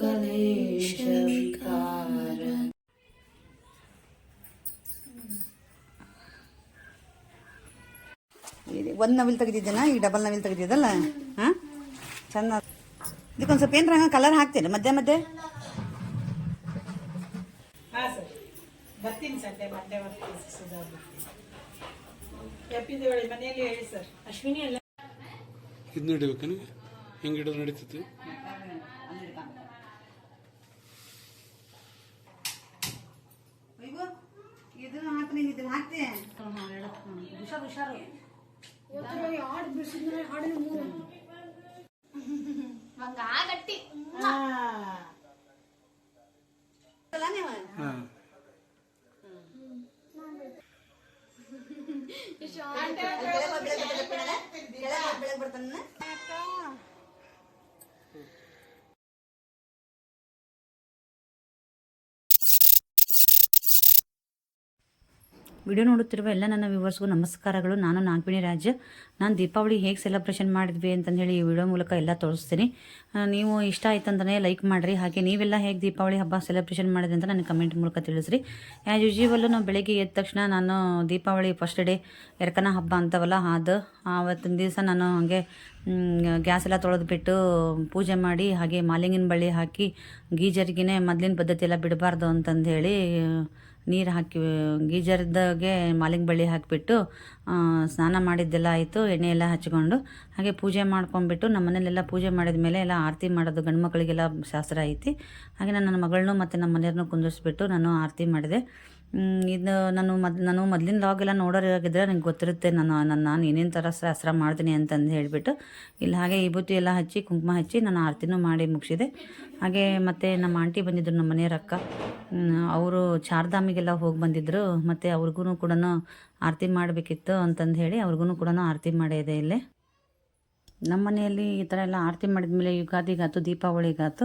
ಕಲೇಶ ವಿಕಾರ ಒಂದು ನವಿಲ್ ತೆಗೆದಿದ್ದೇನಾ? ಈಗ ಡಬಲ್ ನವಿಲ್ ತೆಗೆದಿದ್ದಲ್ಲ? ಹಾಂ? ಚಂದ. ಇದಕ್ಕೊಂದು ಸ್ವಲ್ಪ ಏನ್ರಂಗ ಹಂಗೆ ಕಲರ್ ಹಾಕ್ತೇನೆ ಮಧ್ಯೆ ಮಧ್ಯೆ? ಹಾ ಸರ್. ಬರ್ತೀನಿ ಸಂಡೆ ಮಂಡೇ ಬರ್ತೀನಿ ಸುಧಾ ಎಪ್ಪಿದೇವಳಿ ಮನೆಯಲ್ಲಿ ಹೇಳಿ ಸರ್ ಅಶ್ವಿನಿ ಎಲ್ಲ ಇದನ್ನ ಹಿಡಿಬೇಕೇನು ಹೆಂಗೆ ಹಿಡಿದ್ರೆ ನಡೀತೈತಿ ಇದನ್ನು ಹಾಕ್ತೀನಿ ಇದನ್ನು ಹಾಕ್ತಿ. ಹುಷಾರು ಹುಷಾರು. ಹಾ ಅಲ್ಲ ನೀವು? ಹಾಂ. ಬೆಳಗ್ಗೆ ಬರ್ತಾನೆ ವಿಡಿಯೋ ನೋಡುತ್ತಿರುವ ಎಲ್ಲ ನನ್ನ ವ್ಯೂವರ್ಸ್ಗೂ ನಮಸ್ಕಾರಗಳು. ನಾನು ನಾಗಿಣಿ ರಾಜ್. ನಾನು ದೀಪಾವಳಿ ಹೇಗೆ ಸೆಲೆಬ್ರೇಷನ್ ಮಾಡಿದ್ವಿ ಅಂತಂದೇಳಿ ಈ ವಿಡಿಯೋ ಮೂಲಕ ಎಲ್ಲ ತೋರಿಸ್ತೀನಿ. ನೀವು ಇಷ್ಟ ಆಯ್ತು ಅಂತಲೇ ಲೈಕ್ ಮಾಡಿರಿ. ಹಾಗೆ ನೀವೆಲ್ಲ ಹೇಗೆ ದೀಪಾವಳಿ ಹಬ್ಬ ಸೆಲೆಬ್ರೇಷನ್ ಮಾಡಿದೆ ಅಂತ ನನಗೆ ಕಮೆಂಟ್ ಮೂಲಕ ತಿಳಿಸ್ರಿ. ಆ್ಯಸ್ ಯೂಶ್ವಲ್ ನಾವು ಬೆಳಗ್ಗೆ ಎದ್ದ ತಕ್ಷಣ ನಾನು ದೀಪಾವಳಿ ಫಸ್ಟ್ ಡೇ ಎರಕನ ಹಬ್ಬ ಅಂತವಲ್ಲ ಅದು ಆವತ್ತಿನ ದಿವಸ ನಾನು ಹಾಗೆ ಗ್ಯಾಸ್ ಎಲ್ಲ ತೊಳೆದ್ಬಿಟ್ಟು ಪೂಜೆ ಮಾಡಿ ಹಾಗೆ ಮಾಲಿಂಗಿನ ಬಳ್ಳಿ ಹಾಕಿ ಗೀಜರಿಗೆನೇ ಮೊದಲಿನ ಪದ್ಧತಿ ಎಲ್ಲ ಬಿಡಬಾರ್ದು ಅಂತಂದು ಹೇಳಿ ನೀರು ಹಾಕಿ, ಗೀಜರ್ದಾಗೆ ಮಾಲಿಂಗ ಬಳ್ಳಿ ಹಾಕಿಬಿಟ್ಟು ಸ್ನಾನ ಮಾಡಿದ್ದೆಲ್ಲ ಆಯಿತು ಎಣ್ಣೆ ಎಲ್ಲ ಹಚ್ಕೊಂಡು, ಹಾಗೆ ಪೂಜೆ ಮಾಡ್ಕೊಂಡ್ಬಿಟ್ಟು ನಮ್ಮ ಮನೇಲೆಲ್ಲ ಪೂಜೆ ಮಾಡಿದ ಮೇಲೆ ಎಲ್ಲ ಆರತಿ ಮಾಡೋದು ಗಂಡು ಮಕ್ಕಳಿಗೆಲ್ಲ ಶಾಸ್ತ್ರ ಐತಿ. ಹಾಗೆ ನಾನು ನನ್ನ ಮಗಳನ್ನೂ ಮತ್ತು ನಮ್ಮ ಮನೆಯವ್ರನ್ನೂ ಕುಂದಿರಿಸ್ಬಿಟ್ಟು ನಾನು ಆರತಿ ಮಾಡಿದೆ. ಇದು ನಾನು ಮೊದ್, ನಾನು ಮೊದಲಿನ ಲಾಗೆಲ್ಲ ನೋಡೋರಾಗಿದ್ದರೆ ನನಗೆ ಗೊತ್ತಿರುತ್ತೆ ನಾನು ನನ್ನ ನಾನು ಏನೇನು ಥರ ಶಾಸ್ತ್ರ ಮಾಡ್ತೀನಿ ಅಂತಂದು ಹೇಳಿಬಿಟ್ಟು. ಇಲ್ಲಿ ಹಾಗೆ ವಿಭೂತಿ ಎಲ್ಲ ಹಚ್ಚಿ, ಕುಂಕುಮ ಹಚ್ಚಿ ನಾನು ಆರತಿನೂ ಮಾಡಿ ಮುಗಿಸಿದೆ. ಹಾಗೆ ಮತ್ತು ನಮ್ಮ ಆಂಟಿ ಬಂದಿದ್ದರು ನಮ್ಮ ಮನೆಯವ್ರ ಅಕ್ಕ. ಅವರು ಚಾರ್ಧಾಮಿಗೆಲ್ಲ ಹೋಗಿ ಬಂದಿದ್ದರು ಮತ್ತು ಅವ್ರಿಗೂ ಕೂಡ ಆರತಿ ಮಾಡಬೇಕಿತ್ತು ಅಂತಂದು ಹೇಳಿ ಅವ್ರಿಗೂ ಕೂಡ ಆರತಿ ಮಾಡಿದೆ ಇಲ್ಲೇ. ನಮ್ಮ ಮನೆಯಲ್ಲಿ ಈ ಥರ ಎಲ್ಲ ಆರತಿ ಮಾಡಿದ ಮೇಲೆ ಯುಗಾದಿಗಾತು, ದೀಪಾವಳಿಗಾತು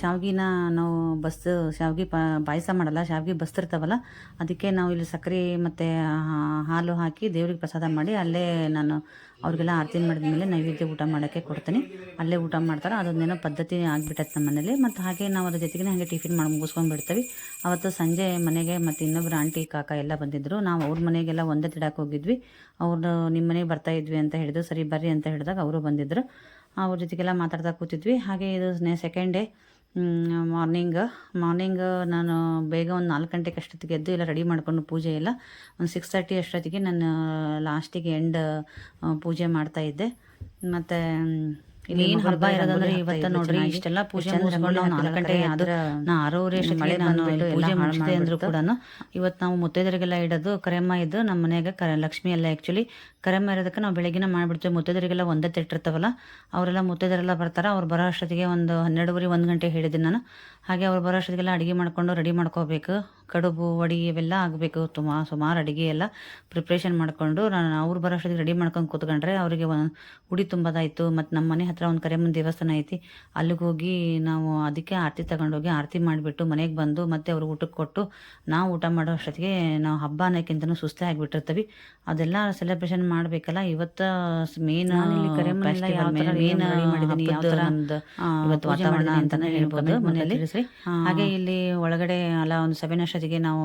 ಶಾವ್ಗಿನ ನಾವು ಬಸ್ ಶಾವ್ಗಿ ಪಾಯಸ ಮಾಡಲ್ಲ, ಶಾವ್ಗಿ ಬಸ್ತಿರ್ತಾವಲ್ಲ ಅದಕ್ಕೆ ನಾವು ಇಲ್ಲಿ ಸಕ್ಕರೆ ಮತ್ತು ಹಾಲು ಹಾಕಿ ದೇವ್ರಿಗೆ ಪ್ರಸಾದ ಮಾಡಿ ಅಲ್ಲೇ ನಾನು ಅವ್ರಿಗೆಲ್ಲ ಆರತಿ ಮಾಡಿದ ಮೇಲೆ ನೈವೇದ್ಯ ಊಟ ಮಾಡೋಕ್ಕೆ ಕೊಡ್ತೀನಿ. ಅಲ್ಲೇ ಊಟ ಮಾಡ್ತಾರೆ. ಅದೊಂದೇನೋ ಪದ್ಧತಿ ಆಗಿಬಿಟ್ಟೈತೆ ನಮ್ಮ ಮನೇಲಿ. ಮತ್ತು ಹಾಗೆ ನಾವು ಅದ್ರ ಜೊತೆಗೆ ಹಾಗೆ ಟಿಫಿನ್ ಮಾಡಿ ಮುಗಿಸ್ಕೊಂಡು ಬಿಡ್ತೀವಿ ಅವತ್ತು ಸಂಜೆ ಮನೆಗೆ ಮತ್ತು ಇನ್ನೊಬ್ಬರು ಆಂಟಿ, ಕಾಕ ಎಲ್ಲ ಬಂದಿದ್ದರು ನಾವು ಅವ್ರ ಮನೆಗೆಲ್ಲ ಒಂದೇ ತಿಡಕ್ಕೆ ಹೋಗಿದ್ವಿ. ಅವ್ರು ನಿಮ್ಮ ಮನೆಗೆ ಬರ್ತಾ ಇದ್ವಿ ಅಂತ ಹೇಳಿದ್ರು. ಸರಿ ಬರ್ರಿ ಅಂತ ಹೇಳಿದಾಗ ಅವರು ಬಂದಿದ್ದರು ಅವ್ರ ಜೊತೆಗೆಲ್ಲ ಮಾತಾಡ್ತಾ ಕೂತಿದ್ವಿ. ಹಾಗೆ ಇದು ಸೆಕೆಂಡ್ ಡೇ ಮಾರ್ನಿಂಗ್ ಮಾರ್ನಿಂಗ್ ನಾನು ಬೇಗ ಒಂದು ನಾಲ್ಕು ಗಂಟೆಗೆ ಅಷ್ಟೊತ್ತಿಗೆ ಎದ್ದು ಎಲ್ಲ ರೆಡಿ ಮಾಡಿಕೊಂಡು ಪೂಜೆ ಎಲ್ಲ ಒಂದು ಸಿಕ್ಸ್ ತರ್ಟಿ ಅಷ್ಟೊತ್ತಿಗೆ ನಾನು ಲಾಸ್ಟಿಗೆ ಎಂಡ್ ಪೂಜೆ ಮಾಡ್ತಾ ಇದ್ದೆ. ಮತ್ತು ಇಲ್ಲಿ ಏನು ಹಬ್ಬ ಇರೋದಂದ್ರೆ ಇವತ್ತ ನೋಡ್ರಿ ಇಷ್ಟೆಲ್ಲ ಪೂಜೆ ಮುಗಿಸ್ಕೊಂಡು ನಾವು ನಾಲ್ಕು ಗಂಟೆ ಆದ್ರೆ ನಾ ಆರೂವರೆ ಮಳೆ ನಾನು ಪೂಜೆ ಮಾಡಿದೆ ಅಂದ್ರು ಕೂಡ ಇವತ್ತು ನಾವು ಮುತ್ತೈದರಿಗೆಲ್ಲ ಇಡೋದು ಕರೆಮ್ಮ ಇದ್ದು ನಮ್ಮ ಮನೆಯಾಗ ಕರೆ ಲಕ್ಷ್ಮಿ ಎಲ್ಲ ಆ್ಯಕ್ಚುಲಿ ಕರೆಮ್ಮ ಇರೋದಕ್ಕೆ ನಾವು ಬೆಳಗಿನ ಮಾಡಿಬಿಡ್ತೀವಿ. ಮುತ್ತೈದರಿಗೆಲ್ಲ ಒಂದೇ ತಿಟ್ಟಿರ್ತಾವಲ್ಲ ಅವರೆಲ್ಲ ಮುತ್ತೈದರೆಲ್ಲ ಬರ್ತಾರೆ. ಅವ್ರು ಬರೋ ಅಷ್ಟೊತ್ತಿಗೆ ಒಂದು ಹನ್ನೆರಡುವರೆ, ಒಂದು ಗಂಟೆ ಹೇಳಿದ್ದೀನಿ ನಾನು. ಹಾಗೆ ಅವ್ರು ಬರೋ ಅಷ್ಟೊತ್ತಿಗೆಲ್ಲ ಅಡುಗೆ ಮಾಡ್ಕೊಂಡು ರೆಡಿ ಮಾಡ್ಕೋಬೇಕು. ಕಡುಬು, ವಡಿ ಇವೆಲ್ಲ ಆಗಬೇಕು. ತುಂಬ ಸುಮಾರು ಅಡುಗೆ ಎಲ್ಲ ಪ್ರಿಪ್ರೇಷನ್ ಮಾಡಿಕೊಂಡು ನಾನು ಅವ್ರು ಬರೋ ಅಷ್ಟೊತ್ತಿಗೆ ರೆಡಿ ಮಾಡ್ಕೊಂಡು ಕೂತ್ಕೊಂಡ್ರೆ ಅವರಿಗೆ ಒಂದು ಉಡಿ ತುಂಬೋದಾಯಿತು. ಮತ್ತು ನಮ್ಮ ಮನೆ ಹತ್ರ ಒಂದು ಕರೆಮನ್ ದೇವಸ್ಥಾನ ಐತಿ. ಅಲ್ಲಿಗೆ ಹೋಗಿ ನಾವು ಅದಕ್ಕೆ ಆರತಿ ತಗೊಂಡೋಗಿ ಆರತಿ ಮಾಡಿಬಿಟ್ಟು ಮನೆಗೆ ಬಂದು ಮತ್ತೆ ಅವ್ರಿಗೆ ಊಟಕ್ಕೆ ಕೊಟ್ಟು ನಾವು ಊಟ ಮಾಡೋ ಅಷ್ಟೊತ್ತಿಗೆ ನಾವು ಹಬ್ಬ ಅನ್ನೋಕ್ಕಿಂತನೂ ಸುಸ್ತೇ ಆಗಿಬಿಟ್ಟಿರ್ತೀವಿ ಅದೆಲ್ಲ ಸೆಲೆಬ್ರೇಷನ್ ಮಾಡಬೇಕಲ್ಲ? ಇವತ್ತು ಮೇನ್ ಮೇನ್ ಇವತ್ತು ವಾತಾವರಣ ಅಂತಾನೆ ಹೇಳ್ಬೋದು ಮನೆಯಲ್ಲಿ ಹಾಗೆ ಇಲ್ಲಿ ಒಳಗಡೆ ಅಲ್ಲ ಒಂದು ಸೆವೆನ್ ಅಷ್ಟೊತ್ತಿಗೆ ನಾವು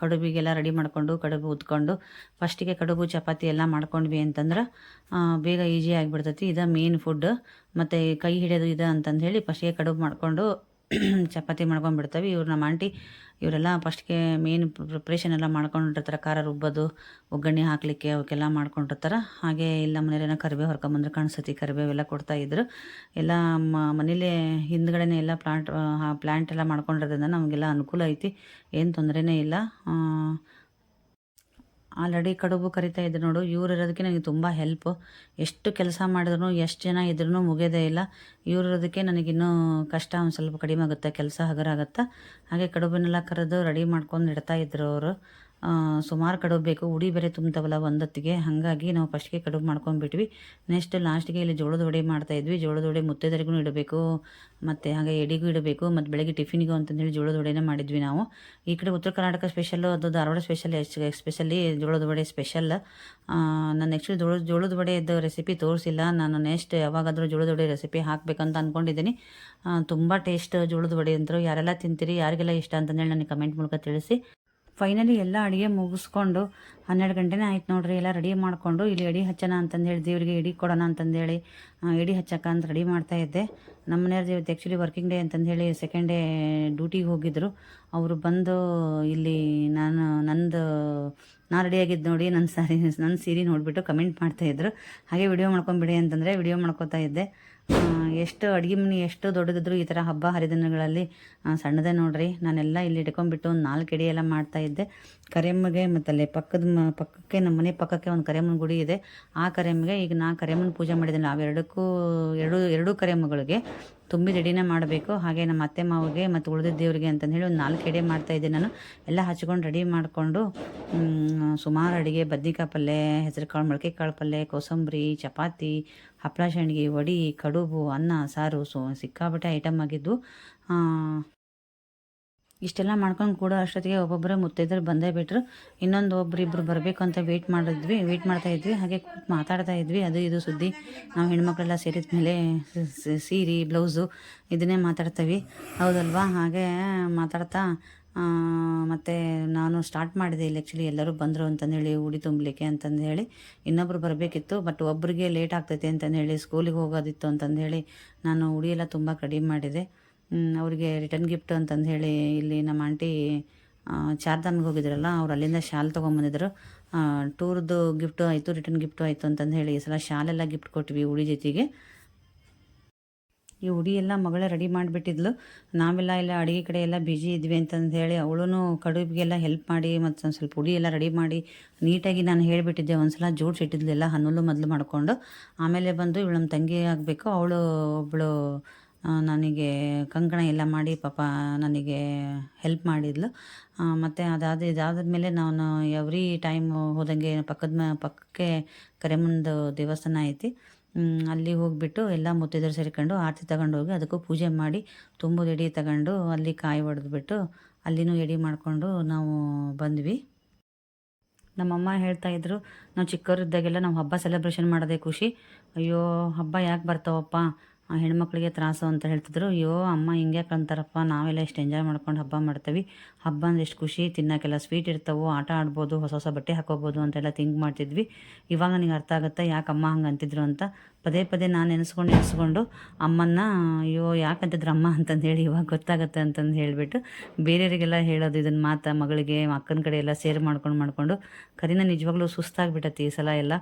ಕಡುಬಿಗೆಲ್ಲ ರೆಡಿ ಮಾಡ್ಕೊಂಡು ಕಡುಬು ಉತ್ಕೊಂಡು ಫಸ್ಟಿಗೆ ಕಡುಬು ಚಪಾತಿ ಎಲ್ಲ ಮಾಡ್ಕೊಂಡ್ವಿ ಅಂತಂದ್ರೆ ಬೇಗ ಈಜಿ ಆಗಿಬಿಡ್ತೈತಿ. ಇದು ಮೇನ್ ಫುಡ್ ಮತ್ತೆ ಕೈ ಹಿಡಿಯೋದು ಇದ ಅಂತಂದು ಹೇಳಿ ಫಸ್ಟಿಗೆ ಕಡುಬು ಮಾಡಿಕೊಂಡು ಚಪಾತಿ ಮಾಡ್ಕೊಂಡ್ಬಿಡ್ತೇವೆ. ಇವ್ರು ನಮ್ಮ ಆಂಟಿ, ಇವರೆಲ್ಲ ಫಸ್ಟ್ಗೆ ಮೇನ್ ಪ್ರಿಪ್ರೇಷನ್ ಎಲ್ಲ ಮಾಡ್ಕೊಂಡಿರ್ತಾರೆ. ಖಾರ ರುಬ್ಬೋದು, ಒಗ್ಗರಣೆ ಹಾಕಲಿಕ್ಕೆ ಅವಕ್ಕೆಲ್ಲ ಮಾಡ್ಕೊಂಡಿರ್ತಾರೆ. ಹಾಗೆ ಇಲ್ಲ ಮನೇಲೇನೋ ಕರಿಬೇವು ಹೊರ್ಕೊಂಬಂದ್ರೆ ಕರಿಬೇವೆಲ್ಲ ಕೊಡ್ತಾ ಇದ್ರು. ಎಲ್ಲ ಮನೇಲೇ ಹಿಂದ್ಗಡೆನೇ ಎಲ್ಲ ಪ್ಲಾಂಟ್ ಪ್ಲ್ಯಾಂಟ್ ಎಲ್ಲ ಮಾಡ್ಕೊಂಡಿರೋದ್ರಿಂದ ನಮಗೆಲ್ಲ ಅನುಕೂಲ ಐತಿ. ಏನು ತೊಂದರೆನೇ ಇಲ್ಲ. ಆಲ್ರೆಡಿ ಕಡುಬು ಕರಿತಾ ಇದ್ದೆ ನೋಡು. ಇವ್ರು ಇರೋದಕ್ಕೆ ನನಗೆ ತುಂಬ ಹೆಲ್ಪ್ ಎಷ್ಟು ಕೆಲಸ ಮಾಡಿದ್ರು ಎಷ್ಟು ಜನ ಇದ್ರೂ ಮುಗಿಯೋದೇ ಇಲ್ಲ. ಇವ್ರು ಇರೋದಕ್ಕೆ ನನಗಿನ್ನೂ ಕಷ್ಟ ಒಂದು ಸ್ವಲ್ಪ ಕಡಿಮೆ ಆಗುತ್ತೆ, ಕೆಲಸ ಹಗರ ಆಗುತ್ತೆ? ಹಾಗೆ ಕಡುಬನ್ನೆಲ್ಲ ಕರೆದು ರೆಡಿ ಮಾಡ್ಕೊಂಡು ಇಡ್ತಾ ಇದ್ರು ಅವರು. ಸುಮಾರು ಕಡುಬು ಬೇಕು, ಉಡಿ ಬೇರೆ ತುಂಬ್ತಾವಲ್ಲ ಒಂದೊತ್ತಿಗೆ. ಹಾಗಾಗಿ ನಾವು ಫಸ್ಟ್ಗೆ ಕಡುಬು ಮಾಡ್ಕೊಂಡ್ಬಿಟ್ವಿ. ನೆಕ್ಸ್ಟ್ ಲಾಸ್ಟ್ಗೆ ಇಲ್ಲಿ ಜೋಳದ ವಡೆ ಮಾಡ್ತಾಯಿದ್ವಿ ಜೋಳದ ವಡೆ ಮುತ್ತೈದರಿಗೂ ಇಡಬೇಕು, ಮತ್ತು ಹಾಗೆ ಎಡಿಗೂ ಇಡಬೇಕು, ಮತ್ತು ಬೆಳಗ್ಗೆ ಟಿಫಿನಿಗೂ ಅಂತಂದೇಳಿ ಜೋಳದ ವಡೆನೇ ಮಾಡಿದ್ವಿ ನಾವು. ಈ ಕಡೆ ಉತ್ತರ ಕರ್ನಾಟಕ ಸ್ಪೆಷಲ್ಲು ಅದು ಧಾರವಾಡ ಸ್ಪೆಷಲ್ ಎಸ್ಪೆಷಲಿ ಜೋಳದ ವಡೆ ಸ್ಪೆಷಲ್ ನಾನು ಆ್ಯಕ್ಚುಲಿ ಜೋಳದ ಜೋಳದ ವಡೆದು ರೆಸಿಪಿ ತೋರಿಸಿಲ್ಲ. ನಾನು ನೆಕ್ಸ್ಟ್ ಯಾವಾಗಾದರೂ ಜೋಳದ ವಡೆ ರೆಸಿಪಿ ಹಾಕಬೇಕಂತ ಅಂದ್ಕೊಂಡಿದ್ದೀನಿ ತುಂಬ ಟೇಸ್ಟ್ ಜೋಳದ ವಡೆ ಅಂತರೂ ಯಾರೆಲ್ಲ ತಿಂತೀರಿ, ಯಾರಿಗೆಲ್ಲ ಇಷ್ಟ ಅಂತಂದೇಳಿ ನನಗೆ ಕಮೆಂಟ್ ಮೂಲಕ ತಿಳಿಸಿ. ಫೈನಲಿ ಎಲ್ಲ ಅಡುಗೆ ಮುಗಿಸ್ಕೊಂಡು ಹನ್ನೆರಡು ಗಂಟೆನೇ ಆಯ್ತು ನೋಡ್ರಿ. ಎಲ್ಲ ರೆಡಿ ಮಾಡಿಕೊಂಡು ಇಲ್ಲಿ ಎಡಿ ಹಚ್ಚೋಣ ಅಂತಂದು ಹೇಳಿ, ದೇವರಿಗೆ ಎಡಿ ಕೊಡೋಣ ಅಂತಂದೇಳಿ ಎಡಿ ಹಚ್ಚಕ್ಕ ಅಂತ ರೆಡಿ ಮಾಡ್ತಾ ಇದ್ದೆ. ನಮ್ಮ ಮನೆಯವ್ರದ್ದು ಇವತ್ತು ಆ್ಯಕ್ಚುಲಿ ವರ್ಕಿಂಗ್ ಡೇ ಅಂತಂದು ಹೇಳಿ ಸೆಕೆಂಡ್ ಡೇ ಡ್ಯೂಟಿಗೆ ಹೋಗಿದ್ದರು ಅವರು ಬಂದು ಇಲ್ಲಿ ನಾನು, ನಂದು ನಾ ರೆಡಿಯಾಗಿದ್ದು ನೋಡಿ ನನ್ನ ಸಾರಿ ನನ್ನ ಸೀರೆ ನೋಡಿಬಿಟ್ಟು ಕಮೆಂಟ್ ಮಾಡ್ತಾಯಿದ್ರು ಹಾಗೆ ವಿಡಿಯೋ ಮಾಡ್ಕೊಂಬಿಡಿ ಅಂತಂದರೆ ವಿಡಿಯೋ ಮಾಡ್ಕೋತಾ ಇದ್ದೆ. ಎಷ್ಟು ಅಡುಗೆ ಮನೆ ಎಷ್ಟು ದೊಡ್ಡದಿದ್ರು ಈ ಥರ ಹಬ್ಬ ಹರಿದಿನಗಳಲ್ಲಿ ಸಣ್ಣದೇ ನೋಡ್ರಿ. ನಾನೆಲ್ಲ ಇಲ್ಲಿ ಇಟ್ಕೊಂಡ್ಬಿಟ್ಟು ಒಂದು ನಾಲ್ಕು ಎಡೆ ಎಲ್ಲ ಮಾಡ್ತಾ ಇದ್ದೆ. ಕರೆಮ್ಮಗೆ ಮತ್ತು ಅಲ್ಲೇ ಪಕ್ಕದ ಮ, ಪಕ್ಕಕ್ಕೆ ನಮ್ಮ ಮನೆ ಪಕ್ಕಕ್ಕೆ ಒಂದು ಕರೆಮ್ಮನ ಗುಡಿ ಇದೆ. ಆ ಕರೆಮ್ಮಗೆ ಈಗ ನಾ ಕರೆಮ್ಮನ ಪೂಜೆ ಮಾಡಿದ್ದೀನಿ. ಅವೆರಡಕ್ಕೂ ಎರಡು, ಎರಡೂ ಕರೆಮ್ಮಗಳಿಗೆ ತುಂಬಿ ರೆಡಿನೇ ಮಾಡಬೇಕು. ಹಾಗೆ ನಮ್ಮ ಅತ್ತೆ ಮಾವಿಗೆ ಮತ್ತು ಉಳಿದ ದೇವರಿಗೆ ಅಂತಂದು ಹೇಳಿ ಒಂದು ನಾಲ್ಕು ಎಡೆ ಮಾಡ್ತಾ ಇದ್ದೆ ನಾನು. ಎಲ್ಲ ಹಚ್ಕೊಂಡು ರೆಡಿ ಮಾಡಿಕೊಂಡು ಸುಮಾರು ಅಡುಗೆ ಬದ್ನಿಕಾಯಿ ಪಲ್ಯ ಹೆಸರು ಕಾಳು ಮೊಳಕೆ ಕಾಳು ಪಲ್ಯ ಕೋಸಂಬರಿ, ಚಪಾತಿ ಹಪ್ಪಳ ಸಂಡ್ಗಿ ವಡಿ, ಕಡುಬು, ಅನ್ನ ಸಾರು, ಸೊ, ಸಿಕ್ಕಾಪಟ್ಟೆ ಐಟಮ್ ಆಗಿದ್ದು ಇಷ್ಟೆಲ್ಲ ಮಾಡ್ಕೊಂಡು ಕೂಡ ಅಷ್ಟೊತ್ತಿಗೆ ಒಬ್ಬೊಬ್ಬರೇ ಮುತ್ತೈದರು ಬಂದೇ ಬಿಟ್ರು. ಇನ್ನೊಂದು ಒಬ್ಬರಿಬ್ಬರು ಬರಬೇಕು ಅಂತ ವೆಯ್ಟ್ ಮಾಡಿದ್ವಿ ವೆಯ್ಟ್ ಮಾಡ್ತಾ ಇದ್ವಿ, ಹಾಗೆ ಮಾತಾಡ್ತಾ ಇದ್ವಿ. ಅದು ಇದು ಸುದ್ದಿ. ನಾವು ಹೆಣ್ಮಕ್ಳೆಲ್ಲ ಸೇರಿದ ಮೇಲೆ ಸೀರೆ ಬ್ಲೌಸು ಇದನ್ನೇ ಮಾತಾಡ್ತೀವಿ. ಹೌದಲ್ವಾ? ಹಾಗೆ ಮಾತಾಡ್ತಾ ಮತ್ತೆ ನಾನು ಸ್ಟಾರ್ಟ್ ಮಾಡಿದೆ ಇಲ್ಲಿ ಆ್ಯಕ್ಚುಲಿ ಎಲ್ಲರೂ ಬಂದರು ಅಂತಂದೇಳಿ ಉಡಿ ತುಂಬಲಿಕ್ಕೆ ಅಂತಂದು ಹೇಳಿ ಇನ್ನೊಬ್ರು ಬರಬೇಕಿತ್ತು ಬಟ್ ಒಬ್ಬರಿಗೆ ಲೇಟ್ ಆಗ್ತೈತೆ ಅಂತಂದು ಹೇಳಿ ಸ್ಕೂಲಿಗೆ ಹೋಗೋದಿತ್ತು ಅಂತಂದು ಹೇಳಿ ನಾನು ಉಡಿ ಎಲ್ಲ ತುಂಬ ಕಡಿಮೆ ಮಾಡಿದೆ. ಅವರಿಗೆ ಅವ್ರಿಗೆ ರಿಟರ್ನ್ ಗಿಫ್ಟ್ ಅಂತಂದು ಹೇಳಿ ಇಲ್ಲಿ ನಮ್ಮ ಆಂಟಿ ಚಾರ್ಧಾಮ್ಗೆ ಹೋಗಿದ್ರಲ್ಲ, ಅವ್ರು ಅಲ್ಲಿಂದ ಶಾಲ್ ತೊಗೊಂಬಂದಿದ್ರು. ಟೂರ್ದು ಗಿಫ್ಟು ಆಯಿತು ರಿಟರ್ನ್ ಗಿಫ್ಟು ಆಯಿತು ಅಂತಂದು ಹೇಳಿ ಈ ಸಲ ಶಾಲೆಲ್ಲ ಗಿಫ್ಟ್ ಕೊಟ್ವಿ ಉಡಿ ಜೊತೆಗೆ. ಈ ಉಡಿ ಎಲ್ಲ ಮಗಳೇ ರೆಡಿ ಮಾಡಿಬಿಟ್ಟಿದ್ಲು. ನಾವೆಲ್ಲ ಇಲ್ಲ ಅಡುಗೆ ಕಡೆ ಎಲ್ಲ ಬಿಜಿ ಇದ್ವಿ ಅಂತಂದು ಹೇಳಿ ಅವಳು ಕಡುಬಿಗೆಲ್ಲ ಹೆಲ್ಪ್ ಮಾಡಿ ಮತ್ತು ಒಂದು ಸ್ವಲ್ಪ ಉಡಿ ಎಲ್ಲ ರೆಡಿ ಮಾಡಿ ನೀಟಾಗಿ ನಾನು ಹೇಳಿಬಿಟ್ಟಿದ್ದೆ. ಒಂದು ಸಲ ಜೋಡಿಸಿಟ್ಟಿದ್ಲು ಎಲ್ಲ ಮೊದಲು ಮಾಡಿಕೊಂಡು. ಆಮೇಲೆ ಬಂದು ಇವಳು ನಮ್ಮ ತಂಗಿ ಆಗಬೇಕು. ಅವಳು ಒಬ್ಬಳು ನನಗೆ ಕಂಕಣ ಎಲ್ಲ ಮಾಡಿ ಪಾಪ ನನಗೆ ಹೆಲ್ಪ್ ಮಾಡಿದ್ಲು. ಮತ್ತು ಅದಾದ, ಇದಾದ್ಮೇಲೆ ನಾನು ಎವ್ರಿ ಟೈಮ್ ಹೋದಂಗೆ ಪಕ್ಕದ ಪಕ್ಕಕ್ಕೆ ಕರೆಮಂದು ದೇವಸ್ಥಾನ ಐತಿ. ಅಲ್ಲಿ ಹೋಗಿಬಿಟ್ಟು ಎಲ್ಲ ಮುತ್ತೈದರು ಸೇರಿಕೊಂಡು ಆರತಿ ತಗೊಂಡು ಹೋಗಿ ಅದಕ್ಕೂ ಪೂಜೆ ಮಾಡಿ ತುಂಬುದು ಎಡೆ ತಗೊಂಡು ಅಲ್ಲಿ ಕಾಯಿ ಹೊಡೆದ್ಬಿಟ್ಟು ಅಲ್ಲಿನೂ ಎಡೆ ಮಾಡಿಕೊಂಡು ನಾವು ಬಂದ್ವಿ. ನಮ್ಮಮ್ಮ ಹೇಳ್ತಾ ಇದ್ರು, ನಾವು ಚಿಕ್ಕವರಿದ್ದಾಗೆಲ್ಲ ನಾವು ಹಬ್ಬ ಸೆಲೆಬ್ರೇಷನ್ ಮಾಡೋದೇ ಖುಷಿ. ಅಯ್ಯೋ, ಹಬ್ಬ ಯಾಕೆ ಬರ್ತಾವಪ್ಪ? ಹೆಣ್ಮಕ್ಳಿಗೆ ತ್ರಾಸು ಅಂತ ಹೇಳ್ತಿದ್ರು. ಅಯ್ಯೋ, ಅಮ್ಮ ಹಿಂಗೆ ಅಂತಾರಪ್ಪ ನಾವೆಲ್ಲ ಎಷ್ಟು ಎಂಜಾಯ್ ಮಾಡ್ಕೊಂಡು ಹಬ್ಬ ಮಾಡ್ತೀವಿ. ಹಬ್ಬ ಅಂದರೆ ಎಷ್ಟು ಖುಷಿ. ತಿನ್ನೋಕ್ಕೆಲ್ಲ ಸ್ವೀಟ್ ಇರ್ತಾವೆ. ಆಟ ಆಡ್ಬೋದು. ಹೊಸ ಹೊಸ ಬಟ್ಟೆ ಹಾಕೋಬೋದು ಅಂತೆಲ್ಲ ಥಿಂಕ್ ಮಾಡ್ತಿದ್ವಿ. ಇವಾಗ ನನಗೆ ಅರ್ಥ ಆಗುತ್ತೆ? ಯಾಕೆ ಅಮ್ಮ ಹಂಗೆ ಅಂತಿದ್ರು ಅಂತ? ಪದೇ ಪದೇ ನಾನು ನೆನೆಸ್ಕೊಂಡು ನೆನೆಸ್ಕೊಂಡು ಅಮ್ಮನ್ನ, ಅಯ್ಯೋ ಯಾಕಂತಿದ್ರು ಅಮ್ಮ? ಅಂತಂದು ಹೇಳಿ ಇವಾಗ ಗೊತ್ತಾಗುತ್ತೆ ಅಂತಂದು ಹೇಳಿಬಿಟ್ಟು ಬೇರೆಯವರಿಗೆಲ್ಲ ಹೇಳೋದು ಇದನ್ನು ಮಾತಾ, ಮಗಳಿಗೆ, ಅಕ್ಕನ ಕಡೆ ಎಲ್ಲ ಸೇರ್ ಮಾಡ್ಕೊಂಡು ಮಾಡ್ಕೊಂಡು ಕರಿನ ನಿಜವಾಗ್ಲೂ ಸುಸ್ತಾಗ್ಬಿಟ್ಟತಿ ಈ ಸಲ ಎಲ್ಲ.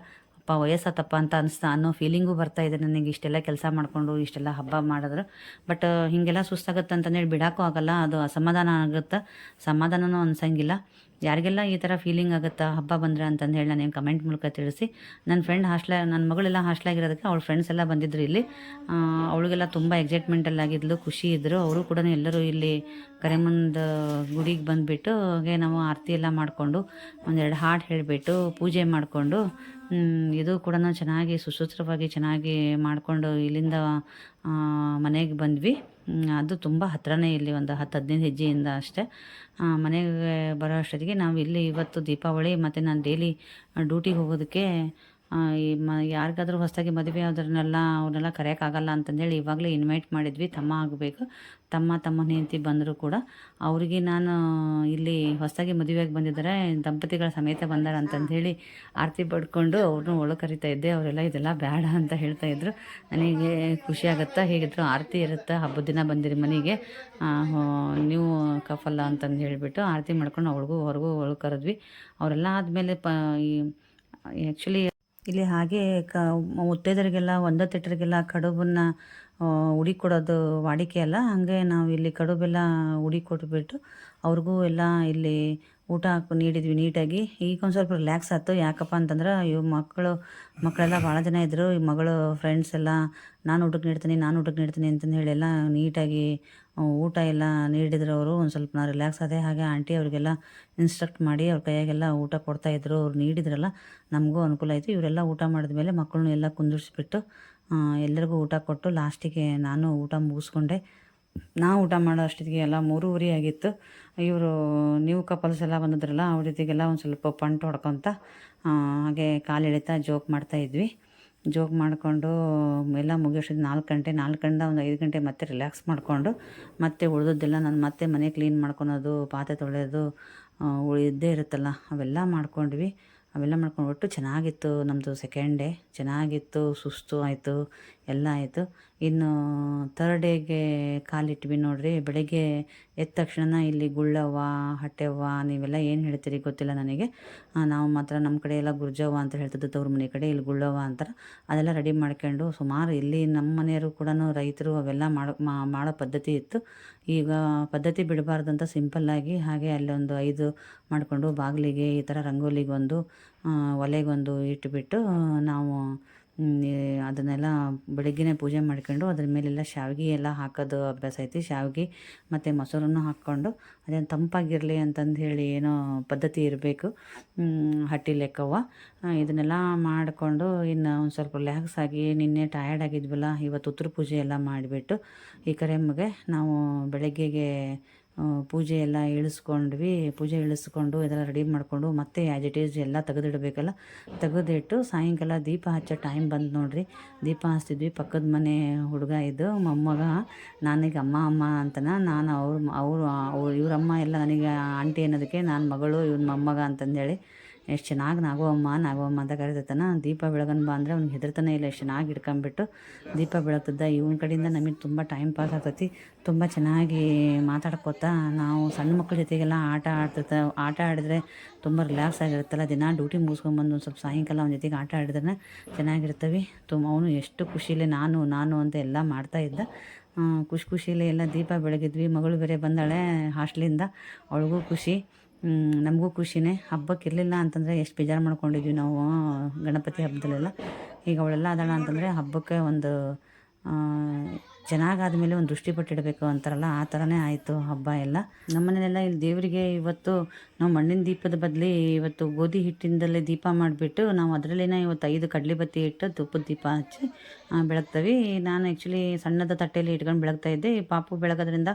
ಅಪ್ಪ ವಯಸ್ಸಾತಪ್ಪ ಅಂತ ಅನಿಸ್ತಾ ಅನ್ನೋ ಫೀಲಿಂಗು ಬರ್ತಾ ಇದೆ ನನಗೆ. ಇಷ್ಟೆಲ್ಲ ಕೆಲಸ ಮಾಡಿಕೊಂಡು, ಇಷ್ಟೆಲ್ಲ ಹಬ್ಬ ಮಾಡಿದ್ರು. ಬಟ್ ಹೀಗೆಲ್ಲ ಸುಸ್ತಾಗುತ್ತೆ ಅಂತಂದೇಳಿ ಬಿಡೋಕ್ಕೂ ಆಗಲ್ಲ. ಅದು ಅಸಮಾಧಾನ ಆಗುತ್ತೆ? ಸಮಾಧಾನನೂ ಅನ್ಸಂಗಿಲ್ಲ. ಯಾರಿಗೆಲ್ಲ ಈ ಥರ ಫೀಲಿಂಗ್ ಆಗುತ್ತಾ? ಹಬ್ಬ ಬಂದ್ರೆ ಅಂತಂದು ಹೇಳಿ ನಾನು ಕಮೆಂಟ್ ಮೂಲಕ ತಿಳಿಸಿ. ನನ್ನ ಫ್ರೆಂಡ್ ಹಾಸ್ಟ್ಲ ನನ್ನ ಮಗಳೆಲ್ಲ ಹಾಸ್ಟ್ಲಾಗಿರೋದಕ್ಕೆ ಅವಳ ಫ್ರೆಂಡ್ಸ್ ಎಲ್ಲ ಬಂದಿದ್ರು ಇಲ್ಲಿ. ಅವಳಿಗೆಲ್ಲ ತುಂಬ ಎಕ್ಸೈಟ್ಮೆಂಟಲ್ಲಿ ಆಗಿದ್ಲು, ಖುಷಿ ಇದ್ದರು ಅವರು ಕೂಡ ಎಲ್ಲರೂ ಇಲ್ಲಿ ಕರೆಮಂದ ಗುಡಿಗೆ ಬಂದುಬಿಟ್ಟು ಹಾಗೆ ನಾವು ಆರತಿ ಎಲ್ಲ ಮಾಡಿಕೊಂಡು, ಒಂದೆರಡು ಹಾಡು ಹೇಳಿಬಿಟ್ಟು ಪೂಜೆ ಮಾಡಿಕೊಂಡು ಇದು ಕೂಡ ಚೆನ್ನಾಗಿ ಸುಸೂತ್ರವಾಗಿ ಚೆನ್ನಾಗಿ ಮಾಡಿಕೊಂಡು ಇಲ್ಲಿಂದ ಮನೆಗೆ ಬಂದ್ವಿ. ಅದು ತುಂಬ ಹತ್ರನೇ ಇಲ್ಲಿ ಒಂದು ಹತ್ತು ಹದಿನೈದು ಹೆಜ್ಜೆಯಿಂದ ಅಷ್ಟೇ. ಮನೆಗೆ ಬರೋ ಅಷ್ಟೊತ್ತಿಗೆ ನಾವು ಇಲ್ಲಿ ಇವತ್ತು ದೀಪಾವಳಿ ಮತ್ತು ನಾನು ಡೈಲಿ ಡ್ಯೂಟಿಗೆ ಹೋಗೋದಕ್ಕೆ ಈ ಮ, ಯಾರಿಗಾದ್ರೂ ಹೊಸದಾಗಿ ಮದುವೆ ಆದ್ರನ್ನೆಲ್ಲ ಅವ್ರನ್ನೆಲ್ಲ ಕರೆಯೋಕ್ಕಾಗಲ್ಲ ಅಂತಂದೇಳಿ ಇವಾಗಲೇ ಇನ್ವೈಟ್ ಮಾಡಿದ್ವಿ, ತಮ್ಮ ಆಗಬೇಕು. ತಮ್ಮ ತಮ್ಮ ಹೆಂಡತಿ ಬಂದರೂ ಕೂಡ. ಅವರಿಗೆ ನಾನು ಇಲ್ಲಿ ಹೊಸದಾಗಿ ಮದುವೆಯಾಗಿ ಬಂದಿದ್ದಾರೆ, ದಂಪತಿಗಳ ಸಮೇತ ಬಂದಾರ ಅಂತಂದೇಳಿ ಆರತಿ ಪಡ್ಕೊಂಡು ಅವ್ರನ್ನೂ ಒಳಗೆ ಕರಿತಾ ಇದ್ದೆ. ಅವರೆಲ್ಲ, ಇದೆಲ್ಲ ಬೇಡ ಅಂತ ಹೇಳ್ತಾ ಇದ್ರು. ನನಗೆ ಖುಷಿ ಆಗುತ್ತಾ? ಹೇಗಿದ್ರು, ಆರತಿ ಇರುತ್ತೆ, ಹಬ್ಬದ ದಿನ ಬಂದಿರಿ ಮನೆಗೆ. ನೀವು ಕಫಲ್ಲ ಅಂತಂದು ಹೇಳಿಬಿಟ್ಟು ಆರತಿ ಮಾಡ್ಕೊಂಡು ಅವ್ರಿಗೂ ಹೊರಗೂ ಒಳಗೆ ಕರೆದ್ವಿ. ಅವರೆಲ್ಲ ಆದಮೇಲೆ ಪ, ಈ ಆ್ಯಕ್ಚುಲಿ ಇಲ್ಲಿ ಹಾಗೆ ಕ ಮುತ್ತೈದರಿಗೆಲ್ಲ ಒಂದ ತೆಟ್ಟರಿಗೆಲ್ಲ ಕಡುಬನ್ನು ಉಡಿ ಕೊಡೋದು ವಾಡಿಕೆ ಅಲ್ಲ. ಹಾಗೆ ನಾವು ಇಲ್ಲಿ ಕಡುಬೆಲ್ಲ ಉಡಿ ಕೊಟ್ಬಿಟ್ಟು ಅವ್ರಿಗೂ ಎಲ್ಲ ಇಲ್ಲಿ ಊಟ ಹಾಕಿ, ನೀಡಿದ್ವಿ ನೀಟಾಗಿ. ಈಗ ಒಂದು ಸ್ವಲ್ಪ ರಿಲ್ಯಾಕ್ಸ್ ಆಯ್ತು. ಯಾಕಪ್ಪ ಅಂತಂದ್ರೆ ಇವು ಮಕ್ಕಳು, ಮಕ್ಕಳೆಲ್ಲ ಭಾಳ ಜನ ಇದ್ದರು ಈ ಮಗಳು ಫ್ರೆಂಡ್ಸ್ ಎಲ್ಲ, ನಾನು ಊಟಕ್ಕೆ ನೀಡ್ತೀನಿ, ನಾನು ಊಟಕ್ಕೆ ನೀಡ್ತೀನಿ ಅಂತಂದು ಹೇಳಿ ಎಲ್ಲ ನೀಟಾಗಿ ಊಟ ಎಲ್ಲ ನೀಡಿದ್ರು ಅವರು, ಒಂದು ಸ್ವಲ್ಪ ನಾನು ರಿಲ್ಯಾಕ್ಸ್ ಆದೆ. ಹಾಗೆ ಆಂಟಿ ಅವರಿಗೆಲ್ಲ ಇನ್ಸ್ಟ್ರಕ್ಟ್ ಮಾಡಿ ಅವ್ರ ಕೈಯಾಗೆಲ್ಲ ಊಟ ಕೊಡ್ತಾಯಿದ್ರು ಅವ್ರು ನೀಡಿದ್ರಲ್ಲ, ನಮಗೂ ಅನುಕೂಲ ಆಯಿತು. ಇವರೆಲ್ಲ ಊಟ ಮಾಡಿದ ಮೇಲೆ ಮಕ್ಕಳನ್ನ ಎಲ್ಲ ಕುಂದಿರಿಸ್ಬಿಟ್ಟು ಎಲ್ಲರಿಗೂ ಊಟ ಕೊಟ್ಟು ಲಾಸ್ಟಿಗೆ ನಾನು ಊಟ ಮುಗಿಸ್ಕೊಂಡೆ. ನಾವು ಊಟ ಮಾಡೋ ಅಷ್ಟೊತ್ತಿಗೆ ಎಲ್ಲ ಮೂರುವರೆ ಆಗಿತ್ತು. ಇವರು ನೀವು ಕಪಲ್ಸ್ ಎಲ್ಲ ಬಂದಿದ್ರಲ್ಲ, ಅವ್ರ ಜೊತೆಗೆಲ್ಲ ಒಂದು ಸ್ವಲ್ಪ ಪಂಟ್ ಹೊಡ್ಕೊತ ಹಾಗೆ ಕಾಲು ಎಳಿತಾ ಜೋಕ್ ಮಾಡ್ತಾ ಜೋಕ್ ಮಾಡಿಕೊಂಡು ಎಲ್ಲ ಮುಗಿಯೋಷ್ಟೊತ್ತಿಗೆ ನಾಲ್ಕು ಗಂಟೆ ನಾಲ್ಕು ಗಂಟೆ ಒಂದು ಐದು ಗಂಟೆ ಮತ್ತೆ ರಿಲ್ಯಾಕ್ಸ್ ಮಾಡಿಕೊಂಡು ಮತ್ತೆ ಉಳಿದದ್ದೆಲ್ಲ ನಾನು ಮತ್ತೆ ಮನೆ ಕ್ಲೀನ್ ಮಾಡ್ಕೊಳೋದು, ಪಾತ್ರೆ ತೊಳೆಯೋದು ಇದ್ದೇ ಇರುತ್ತಲ್ಲ, ಅವೆಲ್ಲ ಮಾಡ್ಕೊಂಡ್ವಿ. ಅವೆಲ್ಲ ಮಾಡ್ಕೊಂಡು ಒಟ್ಟು ಚೆನ್ನಾಗಿತ್ತು ನಮ್ಮದು ಸೆಕೆಂಡ್ ಡೇ ಚೆನ್ನಾಗಿತ್ತು, ಸುಸ್ತು ಆಯಿತು. ಎಲ್ಲ ಆಯಿತು. ಇನ್ನು ಥರ್ಡ್ ಡೇಗೆ ಕಾಲಿಟ್ವಿ ನೋಡಿರಿ. ಬೆಳಗ್ಗೆ ಎದ್ದ ತಕ್ಷಣ ಇಲ್ಲಿ ಗುಳ್ಳವ್ವ ಹಟ್ಟೆವ್ವ ನೀವೆಲ್ಲ ಏನು ಹೇಳ್ತೀರಿ ಗೊತ್ತಿಲ್ಲ ನನಗೆ. ನಾವು ಮಾತ್ರ ನಮ್ಮ ಕಡೆ ಎಲ್ಲ ಗುರ್ಜವ್ವ ಅಂತ ಹೇಳ್ತಿದ್ದು ತವ್ರ ಮನೆ ಕಡೆ, ಇಲ್ಲಿ ಗುಳ್ಳವ್ವ ಅಂತಾರೆ. ಅದೆಲ್ಲ ರೆಡಿ ಮಾಡ್ಕೊಂಡು ಸುಮಾರು ಇಲ್ಲಿ ನಮ್ಮ ಮನೆಯವರು ಕೂಡ ರೈತರು ಅವೆಲ್ಲ ಮಾಡೋ ಮಾಡೋ ಪದ್ಧತಿ ಇತ್ತು. ಈಗ ಪದ್ಧತಿ ಬಿಡಬಾರ್ದು ಅಂತ ಸಿಂಪಲ್ಲಾಗಿ ಹಾಗೆ ಅಲ್ಲೊಂದು ಐದು ಮಾಡಿಕೊಂಡು ಬಾಗಿಲಿಗೆ ಈ ಥರ ರಂಗೋಲಿಗೊಂದು ಒಲೆಗೊಂದು ಇಟ್ಬಿಟ್ಟು ನಾವು ಅದನ್ನೆಲ್ಲ ಬೆಳಗ್ಗೆನೇ ಪೂಜೆ ಮಾಡ್ಕೊಂಡು ಅದ್ರ ಮೇಲೆಲ್ಲ ಶಾವಿಗೆ ಎಲ್ಲ ಹಾಕೋದು ಅಭ್ಯಾಸ ಐತಿ. ಶಾವಿಗೆ ಮತ್ತು ಮೊಸರನ್ನು ಹಾಕ್ಕೊಂಡು ಅದೇನು ತಂಪಾಗಿರಲಿ ಅಂತಂದು ಹೇಳಿ ಏನೋ ಪದ್ಧತಿ ಇರಬೇಕು. ಹಟ್ಟಿ ಲೆಕ್ಕವ್ವ ಇದನ್ನೆಲ್ಲ ಮಾಡಿಕೊಂಡು ಇನ್ನು ಒಂದು ಸ್ವಲ್ಪ ಲ್ಯಾಕ್ಸ್ ಆಗಿ ನಿನ್ನೆ ಟಯರ್ಡ್ ಆಗಿದ್ವಲ್ಲ, ಇವತ್ತು ಉತ್ತರ ಪೂಜೆ ಎಲ್ಲ ಮಾಡಿಬಿಟ್ಟು ಈ ಕರೆಮ್ಮಗೆ ನಾವು ಬೆಳಗ್ಗೆಗೆ ಪೂಜೆ ಎಲ್ಲ ಇಳಿಸ್ಕೊಂಡ್ವಿ. ಪೂಜೆ ಇಳಿಸ್ಕೊಂಡು ಇದೆಲ್ಲ ರೆಡಿ ಮಾಡಿಕೊಂಡು ಮತ್ತೆ ಆ್ಯಸ್ ಇಟ್ ಈಸ್ ಎಲ್ಲ ತೆಗೆದಿಡಬೇಕಲ್ಲ. ತೆಗೆದಿಟ್ಟು ಸಾಯಂಕಾಲ ದೀಪ ಹಚ್ಚೋ ಟೈಮ್ ಬಂದು ನೋಡಿರಿ. ದೀಪ ಹಚ್ತಿದ್ವಿ. ಪಕ್ಕದ ಮನೆ ಹುಡುಗ ಇದ್ದು, ಮೊಮ್ಮಗ, ನನಗೆ ಅಮ್ಮ ಅಮ್ಮ ಅಂತನ, ನಾನು ಅವ್ರ, ಅವರು ಅವ್ರು, ಇವ್ರಮ್ಮ ಎಲ್ಲ ನನಗೆ ಆಂಟಿ ಅನ್ನೋದಕ್ಕೆ ನಾನು ಮಗಳು, ಇವ್ನ ಮೊಮ್ಮಗ ಅಂತಂದೇಳಿ. ಎಷ್ಟು ಚೆನ್ನಾಗಿ ನಾಗವಮ್ಮ ನಾಗವಮ್ಮ ಅಂತ ಕರಿತೈತನ. ದೀಪ ಬೆಳಗನ್ ಬಾ ಅಂದರೆ ಅವ್ನಿಗೆ ಹೆದರ್ತಾನೆ ಇಲ್ಲ, ಎಷ್ಟು ಚೆನ್ನಾಗಿ ಹಿಡ್ಕೊಂಬಿಟ್ಟು ದೀಪ ಬೆಳಗ್ತದ, ಇವನ ಕಡೆಯಿಂದ ನಮಗೆ ತುಂಬ ಟೈಮ್ ಪಾಸ್ ಆಗ್ತೈತಿ. ತುಂಬ ಚೆನ್ನಾಗಿ ಮಾತಾಡ್ಕೋತಾ ನಾವು ಸಣ್ಣ ಮಕ್ಕಳ ಜೊತೆಗೆಲ್ಲ ಆಟ ಆಡ್ತಿರ್ತ, ಆಟ ಆಡಿದ್ರೆ ತುಂಬ ರಿಲ್ಯಾಕ್ಸ್ ಆಗಿರುತ್ತಲ್ಲ. ದಿನ ಡ್ಯೂಟಿ ಮುಗಿಸ್ಕೊಂಬಂದು ಒಂದು ಸ್ವಲ್ಪ ಸಾಯಂಕಾಲ ಅವನ ಜೊತೆಗೆ ಆಟ ಆಡಿದ್ರೆ ಚೆನ್ನಾಗಿರ್ತವೆ. ತುಂಬ ಅವನು ಎಷ್ಟು ಖುಷಿಲೇ ನಾನು ನಾನು ಅಂತ ಎಲ್ಲ ಮಾಡ್ತಾ ಇದ್ದ. ಖುಷಿ ಖುಷಿಲೇ ಎಲ್ಲ ದೀಪ ಬೆಳಗಿದ್ವಿ. ಮಗಳು ಬೇರೆ ಬಂದಾಳೆ ಹಾಸ್ಟ್ಲಿಂದ. ಅವಳಿಗೂ ಖುಷಿ. ನಮಗೂ ಖುಷಿನೇ. ಹಬ್ಬಕ್ಕೆ ಇರಲಿಲ್ಲ ಅಂತಂದರೆ ಎಷ್ಟು ಬೇಜಾರು ಮಾಡ್ಕೊಂಡಿದ್ವಿ ನಾವು ಗಣಪತಿ ಹಬ್ಬದಲ್ಲೆಲ್ಲ. ಈಗ ಅವಳೆಲ್ಲ ಅದಾಳ ಅಂತಂದರೆ ಹಬ್ಬಕ್ಕೆ ಒಂದು ಚೆನ್ನಾಗಾದ ಮೇಲೆ ಒಂದು ದೃಷ್ಟಿ ಪಟ್ಟಿಡಬೇಕು ಅಂತಾರಲ್ಲ, ಆ ಥರನೇ ಆಯಿತು ಹಬ್ಬ ಎಲ್ಲ. ನಮ್ಮನೇಲೆಲ್ಲ ಇಲ್ಲಿ ದೇವರಿಗೆ ಇವತ್ತು ನಾವು ಮಣ್ಣಿನ ದೀಪದ ಬದಲಿ ಇವತ್ತು ಗೋಧಿ ಹಿಟ್ಟಿಂದಲೇ ದೀಪ ಮಾಡಿಬಿಟ್ಟು ನಾವು ಅದರಲ್ಲಿನ ಇವತ್ತು ಐದು ಕಡಲೆ ಬತ್ತಿ ಇಟ್ಟು ತುಪ್ಪದ ದೀಪ ಹಚ್ಚಿ ಬೆಳಗ್ತೀವಿ. ನಾನು ಆ್ಯಕ್ಚುಲಿ ಸಣ್ಣದ ತಟ್ಟೆಯಲ್ಲಿ ಇಟ್ಕೊಂಡು ಬೆಳಗ್ತಾ ಇದ್ದೆ. ಪಾಪು ಬೆಳಗೋದ್ರಿಂದ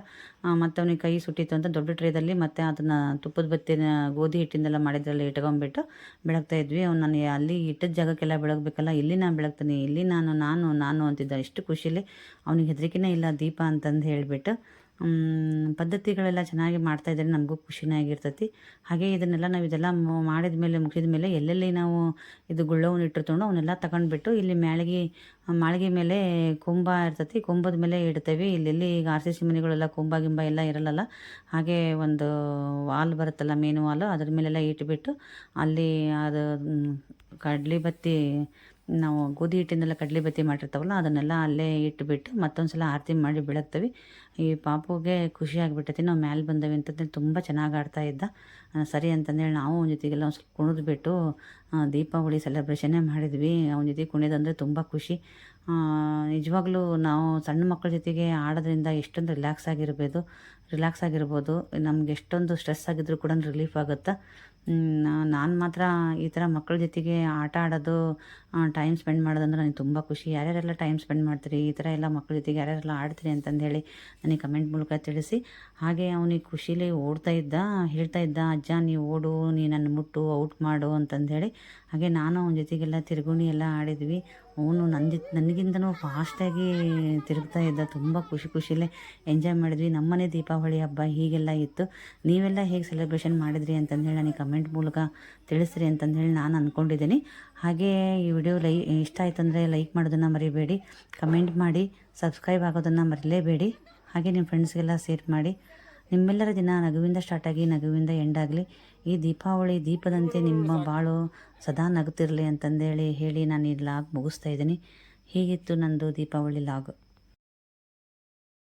ಮತ್ತೆ ಅವನಿಗೆ ಕೈ ಸುಟ್ಟಿತ್ತು ಅಂತ ದೊಡ್ಡ ಟ್ರೇದಲ್ಲಿ ಮತ್ತೆ ಅದನ್ನು ತುಪ್ಪದ ಬತ್ತಿನ ಗೋಧಿ ಹಿಟ್ಟಿಂದೆಲ್ಲ ಮಾಡಿದ್ರಲ್ಲಿ ಇಟ್ಕೊಂಡ್ಬಿಟ್ಟು ಬೆಳಗ್ತಾ ಇದ್ವಿ. ಅವ್ನು ನಾನು ಅಲ್ಲಿ ಇಟ್ಟಿದ್ದ ಜಾಗಕ್ಕೆಲ್ಲ ಬೆಳಗ್ಬೇಕಲ್ಲ, ಇಲ್ಲಿ ನಾನು ಬೆಳಗ್ತೀನಿ, ಇಲ್ಲಿ ನಾನು ನಾನು ನಾನು ಅಂತಿದ್ದ. ಎಷ್ಟು ಖುಷಿಯಲ್ಲಿ ಅವನಿಗೆ ಹೆದರಿಕೆನೇ ಇಲ್ಲ ದೀಪ ಅಂತಂದು ಹೇಳಿಬಿಟ್ಟು ಪದ್ಧತಿಗಳೆಲ್ಲ ಚೆನ್ನಾಗಿ ಮಾಡ್ತಾ ಇದ್ದರೆ ನಮಗೂ ಖುಷಿನೇ ಆಗಿರ್ತೈತಿ. ಹಾಗೆ ಇದನ್ನೆಲ್ಲ ನಾವು ಇದೆಲ್ಲ ಮಾಡಿದ ಮೇಲೆ, ಮುಗಿದ ಮೇಲೆ ಎಲ್ಲೆಲ್ಲಿ ನಾವು ಇದು ಗುಳ್ಳವನ್ನು ಇಟ್ಟಿರ್ಕೊಂಡು ಅವನ್ನೆಲ್ಲ ತಗೊಂಡ್ಬಿಟ್ಟು ಇಲ್ಲಿ ಮ್ಯಾಳಿಗೆ, ಮಾಳಿಗೆ ಮೇಲೆ ಕೊಂಬ ಇರ್ತೈತಿ. ಕೊಂಬದ ಮೇಲೆ ಇಡ್ತೇವೆ. ಇಲ್ಲೆಲ್ಲಿ ಈಗ ಆರ್ ಸಿ ಸಿ ಮನೆಗಳೆಲ್ಲ ಕೊಂಬ ಗಿಂಬ ಎಲ್ಲ ಇರಲ್ಲಲ್ಲ. ಹಾಗೆ ಒಂದು ವಾಲ್ ಬರುತ್ತಲ್ಲ ಮೇನು ವಾಲು ಅದ್ರ ಮೇಲೆಲ್ಲ ಇಟ್ಬಿಟ್ಟು ಅಲ್ಲಿ ಅದು ಕಡ್ಲಿ ಬತ್ತಿ ನಾವು ಗೋಧಿ ಹಿಟ್ಟಿನೆಲ್ಲ ಕಡಲೆ ಬತ್ತಿ ಮಾಡಿರ್ತಾವಲ್ಲ, ಅದನ್ನೆಲ್ಲ ಅಲ್ಲೇ ಇಟ್ಬಿಟ್ಟು ಮತ್ತೊಂದು ಸಲ ಆರತಿ ಮಾಡಿ ಬೆಳಗ್ತೀವಿ. ಈ ಪಾಪುಗೆ ಖುಷಿ ಆಗಿಬಿಟ್ಟೈತಿ. ನಾವು ಮ್ಯಾಲೆ ಬಂದವಿ ಅಂತಂದೇಳಿ ತುಂಬ ಚೆನ್ನಾಗಿ ಆಡ್ತಾ ಇದ್ದ. ಸರಿ ಅಂತಂದೇಳಿ ನಾವು ಅವನ ಜೊತೆಗೆಲ್ಲ ಒಂದು ಸ್ವಲ್ಪ ಕುಣಿದ್ಬಿಟ್ಟು ದೀಪಾವಳಿ ಸೆಲೆಬ್ರೇಷನ್ನೇ ಮಾಡಿದ್ವಿ. ಅವನ ಜೊತೆ ಕುಣಿಯೋದಂದರೆ ತುಂಬ ಖುಷಿ. ನಿಜವಾಗ್ಲೂ ನಾವು ಸಣ್ಣ ಮಕ್ಕಳ ಜೊತೆಗೆ ಆಡೋದ್ರಿಂದ ಎಷ್ಟೊಂದು ರಿಲ್ಯಾಕ್ಸ್ ಆಗಿರ್ಬೋದು ರಿಲ್ಯಾಕ್ಸ್ ಆಗಿರ್ಬೋದು. ನಮ್ಗೆ ಎಷ್ಟೊಂದು ಸ್ಟ್ರೆಸ್ ಆಗಿದ್ರೂ ಕೂಡ ರಿಲೀಫ್ ಆಗುತ್ತೆ? ನಾನು ಮಾತ್ರ ಈ ಥರ ಮಕ್ಕಳ ಜೊತೆಗೆ ಆಟ ಆಡೋದು ಟೈಮ್ ಸ್ಪೆಂಡ್ ಮಾಡೋದಂದ್ರೆ ನನಗೆ ತುಂಬ ಖುಷಿ. ಯಾರ್ಯಾರೆಲ್ಲ ಟೈಮ್ ಸ್ಪೆಂಡ್ ಮಾಡ್ತೀರಿ? ಈ ಥರ ಎಲ್ಲ ಮಕ್ಕಳ ಜೊತೆಗೆ ಯಾರ್ಯಾರೆಲ್ಲ ಆಡ್ತೀರಿ ಅಂತಂದು ಹೇಳಿ ನನಗೆ ಕಮೆಂಟ್ ಮೂಲಕ ತಿಳಿಸಿ. ಹಾಗೆ ಅವನಿಗೆ ಖುಷಿಲಿ ಓಡ್ತಾ ಇದ್ದ, ಹೇಳ್ತಾ ಇದ್ದ, ಅಜ್ಜ, ನೀವು ಓಡು, ನೀ ನನ್ನ ಮುಟ್ಟು, ಔಟ್ ಮಾಡು ಅಂತಂದು ಹೇಳಿ ಹಾಗೆ ನಾನು ಅವನ ಜೊತೆಗೆಲ್ಲ ತಿರುಗುಣಿ ಎಲ್ಲ ಆಡಿದ್ವಿ. ಅವನು ನನ್ನ ನನಗಿಂತನೂ ಫಾಸ್ಟಾಗಿ ತಿರುಗ್ತಾ ಇದ್ದ. ತುಂಬ ಖುಷಿ ಖುಷಿಯಲ್ಲೇ ಎಂಜಾಯ್ ಮಾಡಿದ್ವಿ. ನಮ್ಮನೆ ದೀಪಾವಳಿ ಹಬ್ಬ ಹೀಗೆಲ್ಲ ಇತ್ತು. ನೀವೆಲ್ಲ ಹೇಗೆ ಸೆಲೆಬ್ರೇಷನ್ ಮಾಡಿದ್ರಿ ಅಂತಂದೇಳಿ ನನಗೆ ಕಮೆಂಟ್ ಮೂಲಕ ತಿಳಿಸ್ರಿ ಅಂತಂದೇಳಿ ನಾನು ಅಂದ್ಕೊಂಡಿದ್ದೀನಿ ಹಾಗೆ ಈ ವಿಡಿಯೋ ಲೈ, ಇಷ್ಟ ಆಯ್ತಂದರೆ ಲೈಕ್ ಮಾಡೋದನ್ನು ಮರಿಬೇಡಿ ಕಮೆಂಟ್ ಮಾಡಿ ಸಬ್ಸ್ಕ್ರೈಬ್ ಆಗೋದನ್ನು ಮರಿಲೇಬೇಡಿ. ಹಾಗೆ ನಿಮ್ಮ ಫ್ರೆಂಡ್ಸ್ಗೆಲ್ಲ ಶೇರ್ ಮಾಡಿ. ನಿಮ್ಮೆಲ್ಲರ ದಿನ ನಗುವಿಂದ ಸ್ಟಾರ್ಟಾಗಿ ನಗುವಿಂದ ಎಂಡ್ ಆಗಲಿ. ಈ ದೀಪಾವಳಿ ದೀಪದಂತೆ ನಿಮ್ಮ ಬಾಳು ಸದಾ ನಗುತ್ತಿರಲಿ ಅಂತಂದೇಳಿ ಹೇಳಿ ನಾನು ಈ ಲಾಗ್ ಮುಗಿಸ್ತಾ ಇದ್ದೀನಿ. ಹೀಗಿತ್ತು ನಂದು ದೀಪಾವಳಿ ಲಾಗ್.